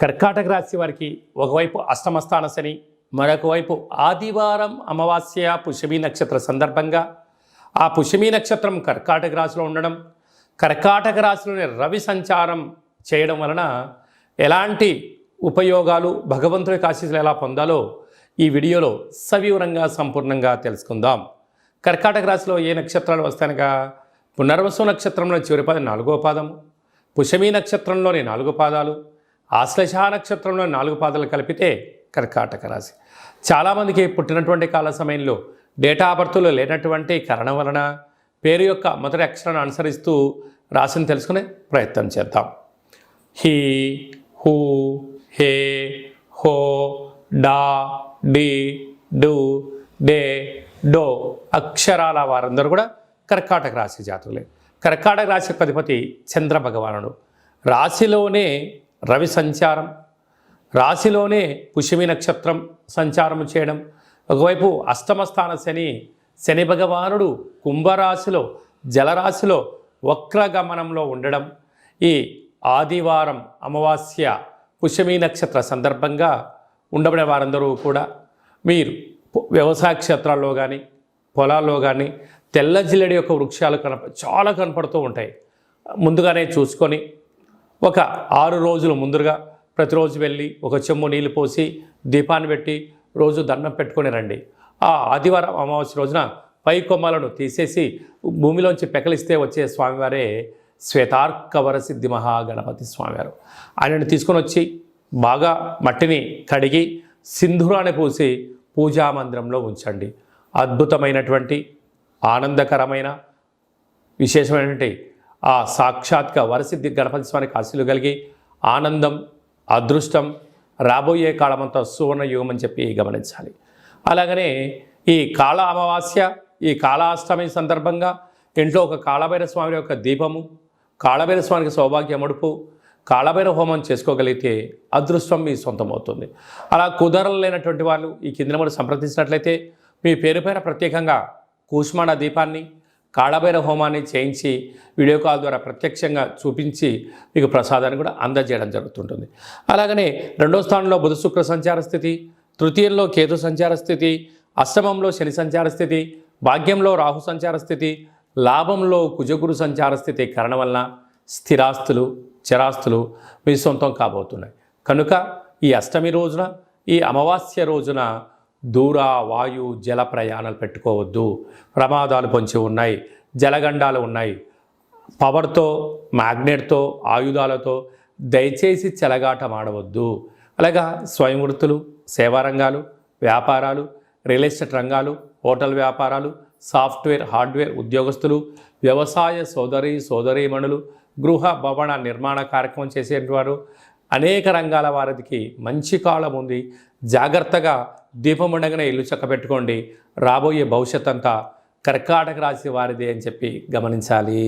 కర్కాటక రాశి వారికి ఒకవైపు అష్టమస్థాన శని మరొక వైపు ఆదివారం అమావాస్య పుష్యమి నక్షత్ర సందర్భంగా. ఆ పుష్యమి నక్షత్రం కర్కాటక రాశిలో ఉండడం కర్కాటక రాశిలోని రవి సంచారం చేయడం వలన ఎలాంటి ఉపయోగాలు భగవంతుడి ఆశీస్సులు ఎలా పొందాలో ఈ వీడియోలో సవివరంగా సంపూర్ణంగా తెలుసుకుందాం. కర్కాటక రాశిలో ఏ నక్షత్రాలు వస్తాయనగా పునర్వసు నక్షత్రంలో చివరి పాదం నాలుగో పాదము పుషమి నక్షత్రంలోని నాలుగు పాదాలు ఆశ్లేష నక్షత్రంలో నాలుగు పాదాలు కలిపితే కర్కాటక రాశి. చాలామందికి పుట్టినటువంటి కాల సమయంలో డేటా బర్త్లో లేనటువంటి కారణం వలన పేరు యొక్క మొదటి అక్షరాన్ని అనుసరిస్తూ రాశిని తెలుసుకునే ప్రయత్నం చేద్దాం. హీ హూ హే హో డా డి డు డే డో అక్షరాల వారందరూ కూడా కర్కాటక రాశి జాతకులే. కర్కాటక రాశి అధిపతి చంద్ర భగవానుడు. రాశిలోనే రవి సంచారం. రాశిలోనే పుష్యమి నక్షత్రం సంచారం చేయడం. ఒకవైపు అష్టమస్థాన శని శని భగవానుడు కుంభరాశిలో జలరాశిలో వక్రగమనంలో ఉండడం. ఈ ఆదివారం అమావాస్య పుష్యమి నక్షత్ర సందర్భంగా ఉండబడే వారందరూ కూడా మీరు వ్యవసాయ క్షేత్రాల్లో కానీ పొలాల్లో కానీ తెల్ల జిల్లెడి యొక్క వృక్షాలు కనప చాలా కనపడుతూ ఉంటాయి. ముందుగానే చూసుకొని ఒక ఆరు రోజులు ముందుగా ప్రతిరోజు వెళ్ళి ఒక చెమ్ము నీళ్ళు పోసి దీపాన్ని పెట్టి రోజు దండం పెట్టుకొని రండి. ఆ ఆదివారం అమావాస్య రోజున పై కొమ్మలను తీసేసి భూమిలోంచి పెకలిస్తే వచ్చే స్వామివారే శ్వేతార్కవర సిద్ధి మహాగణపతి స్వామివారు. ఆయనను తీసుకొని వచ్చి బాగా మట్టిని కడిగి సింధూరాన్ని పూసి పూజా మందిరంలో ఉంచండి. అద్భుతమైనటువంటి ఆనందకరమైన విశేషమైనటువంటి ఆ సాక్షాత్క వరసిద్ధి గణపతి స్వామికి ఆశీలు కలిగి ఆనందం అదృష్టం రాబోయే కాలమంతా సువర్ణయుగం అని చెప్పి గమనించాలి. అలాగనే ఈ కాళ అమావాస్య ఈ కాళాష్టమి సందర్భంగా ఇంట్లో ఒక కాళభైర స్వామి యొక్క దీపము కాళభైర స్వామికి సౌభాగ్య ముడుపు కాళభైర హోమం చేసుకోగలిగితే అదృష్టం మీ సొంతమవుతుంది. అలా కుదరలు లేనటువంటి వాళ్ళు ఈ కింద నెంబర్ సంప్రదించినట్లయితే మీ పేరు పైన ప్రత్యేకంగా కూష్మాండ దీపాన్ని కాళభైర హోమాన్ని చేయించి వీడియో కాల్ ద్వారా ప్రత్యక్షంగా చూపించి మీకు ప్రసాదాన్ని కూడా అందజేయడం జరుగుతుంటుంది. అలాగనే రెండో స్థానంలో బుధ శుక్ర సంచార స్థితి తృతీయంలో కేతు సంచార స్థితి అష్టమంలో శని సంచార స్థితి భాగ్యంలో రాహు సంచార స్థితి లాభంలో కుజగురు సంచార స్థితి కారణం వలన స్థిరాస్తులు చరాస్తులు మీ సొంతం కాబోతున్నాయి. కనుక ఈ అష్టమి రోజున ఈ అమావాస్య రోజున దూర వాయు జల ప్రయాణాలు పెట్టుకోవద్దు. ప్రమాదాలు పొంచి ఉన్నాయి జలగండాలు ఉన్నాయి. పవర్తో మ్యాగ్నెట్తో ఆయుధాలతో దయచేసి చెలగాటం ఆడవద్దు. అలాగా స్వయం వృత్తులు సేవా రంగాలు వ్యాపారాలు రియల్ ఎస్టేట్ రంగాలు హోటల్ వ్యాపారాలు సాఫ్ట్వేర్ హార్డ్వేర్ ఉద్యోగస్తులు వ్యవసాయ సోదరి సోదరీమణులు గృహ భవన నిర్మాణ కార్యక్రమం చేసేవారు అనేక రంగాల వారికి మంచి కాలం ఉంది. జాగ్రత్తగా దీపం ఉండగానే ఇల్లు చక్కబెట్టుకోండి. రాబోయే భవిష్యత్ అంతా కర్కాటక రాశి వారిదే అని చెప్పి గమనించాలి.